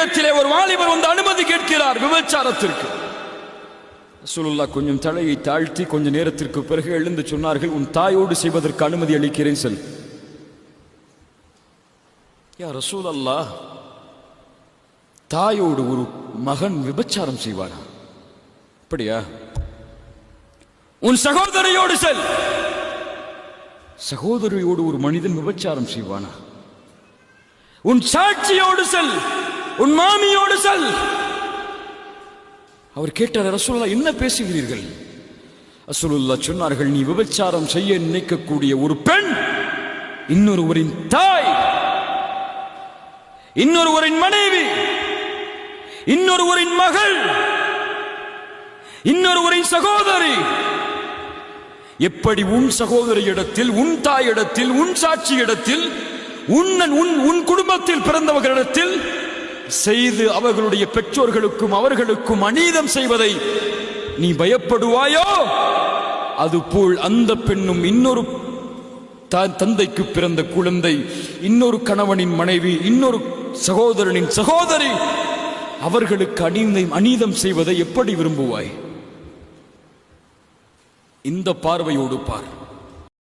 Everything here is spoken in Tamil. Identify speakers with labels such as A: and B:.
A: நபியிடத்திலே ஒரு வாலிபர் வந்து அனுமதி கேட்கிறார் விபச்சாரத்திற்கு. ரசூலுல்லா கொஞ்சம் தலையை தாழ்த்தி கொஞ்ச நேரத்திற்கு பிறகு எழுந்து சொன்னார்கள் உன் தாயோடு செய்வதற்கு அனுமதி அளிக்கிறேன் செல். யா ரசூல் அல்லா தாயோடு ஒரு மகன் விபச்சாரம் செய்வானா? அப்படியா? உன் சகோதரியோடு செல். சகோதரியோடு ஒரு மனிதன் விபச்சாரம் செய்வானா? உன் சாட்சியோடு செல். உன் மாமியோடு செல். அவர் கேட்டார் ரசூல்லா என்ன பேசுகிறீர்கள்? ரசூலுல்லா சொன்னார்கள் நீ விபச்சாரம் செய்ய நினைக்கக்கூடிய ஒரு பெண் இன்னொருவரின் தாய் இன்னொருவரின் மனைவி இன்னொருவரின் மகள் இன்னொருவரின் சகோதரி. எப்படி உன் சகோதரி இடத்தில் உன் தாயிடத்தில் உன் சாட்சி இடத்தில் உன்னன் உன் உன் குடும்பத்தில் பிறந்தவர்களிடத்தில் செய்து அவர்களுடைய பெற்றோர்களுக்கும் அவர்களுக்கும் அநீதம் செய்வதை நீ பயப்படுவாயோ? அதுபோல் அந்த பெண்ணும் இன்னொரு த- தந்தைக்கு பிறந்த குழந்தை இன்னொரு கணவனின் மனைவி இன்னொரு சகோதரனின் சகோதரி அவர்களுக்கு அநீதை அநீதம் செய்வதை எப்படி விரும்புவாய்? இந்த பார்வையோடு பார்.